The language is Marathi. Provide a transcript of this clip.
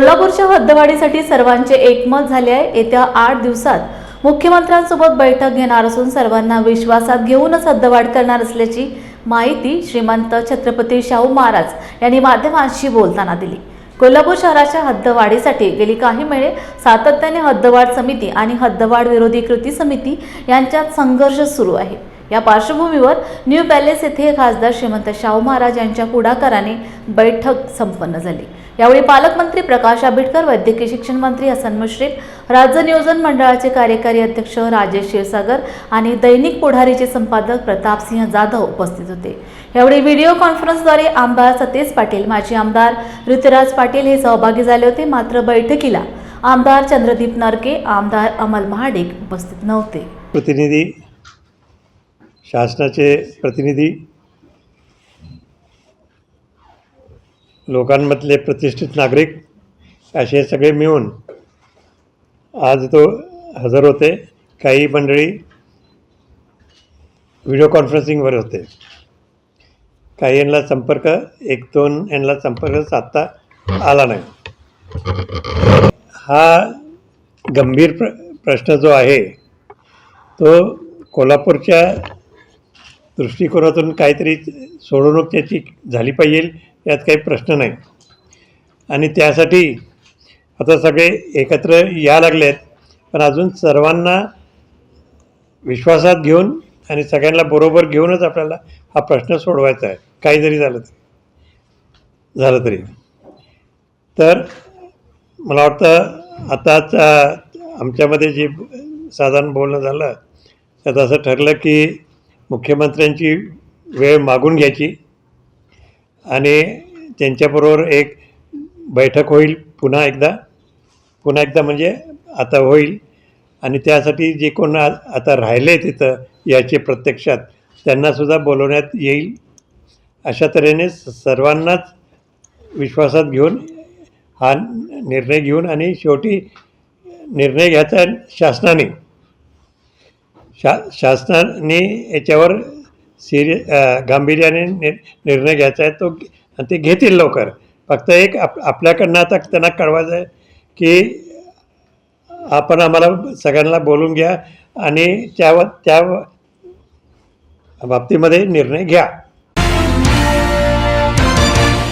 कोल्हापूरच्या हद्दवाढीसाठी सर्वांचे एकमत झाले आहे. येत्या आठ दिवसात मुख्यमंत्र्यांसोबत बैठक घेणार असून सर्वांना विश्वासात घेऊनच हद्दवाढ करणार असल्याची माहिती श्रीमंत छत्रपती शाहू महाराज यांनी माध्यमांशी बोलताना दिली. कोल्हापूर शहराच्या हद्दवाढीसाठी गेली काही महिने सातत्याने हद्दवाढ समिती आणि हद्दवाढ विरोधी कृती समिती यांच्यात संघर्ष सुरू आहे. या पार्श्वभूमीवर न्यू पॅलेस येथे खासदार श्रीमंत शाहू महाराज यांच्या पुढाकाराने बैठक संपन्न झाली. यावेळी पालकमंत्री प्रकाश आंबेडकर वैद्यकीय शिक्षण मंत्री हसन मुश्रीफ राज्य नियोजन मंडळाचे कार्यकारी अध्यक्ष राजेश क्षीरसागर आणि दैनिक पुढारीचे संपादक प्रतापसिंह जाधव उपस्थित होते. यावेळी व्हिडिओ कॉन्फरन्सद्वारे आमदार सतेज पाटील माजी आमदार ऋतुराज पाटील हे सहभागी झाले होते. मात्र बैठकीला आमदार चंद्रदीप नरके आमदार अमल महाडिक उपस्थित नव्हते. प्रतिनिधी शासनाचे प्रतिनिधी लोकांमधले प्रतिष्ठित नागरिक असे सगळे मिळून आज तो हजर होते. काही मंडळी व्हिडिओ कॉन्फरन्सिंगवर होते. काही यांना संपर्क एक दोन यांना संपर्क साधता आला नाही. हा गंभीर प्र प्रश्न जो आहे तो कोल्हापूरच्या दृष्टिकोनातून काहीतरी सोडवणूक त्याची झाली पाहिजे यात काही प्रश्न नाही. आणि त्यासाठी आता सगळे एकत्र या आहेत पण अजून सर्वांना विश्वासात घेऊन आणि सगळ्यांना बरोबर घेऊनच आपल्याला हा प्रश्न सोडवायचा आहे. काही जरी झालं तरी. झालं तरी. तर मला वाटतं आताच आमच्यामध्ये जे साधारण बोलणं झालं त्यात असं ठरलं की मुख्यमंत्र्यांची वेळ मागून घ्यायची आणि त्यांच्याबरोबर एक बैठक होईल पुन्हा एकदा. पुन्हा एकदा म्हणजे आता होईल. आणि त्यासाठी जे कोण आता राहिले तिथं याचे प्रत्यक्षात त्यांनासुद्धा बोलवण्यात येईल. अशा तऱ्हेने स- सर्वांनाच विश्वासात घेऊन हा निर्णय घेऊन आणि शेवटी निर्णय घ्यायचा शासनाने. शा शासनाने याच्यावर सिरि गांभीर्याने नि निर्णय घ्यायचा आहे तो आणि ते घेतील लवकर. फक्त एक आप आपल्याकडनं आता त्यांना कळवायचं आहे की आपण आम्हाला सगळ्यांना बोलून घ्या आणि त्या त्या बाबतीमध्ये निर्णय घ्या.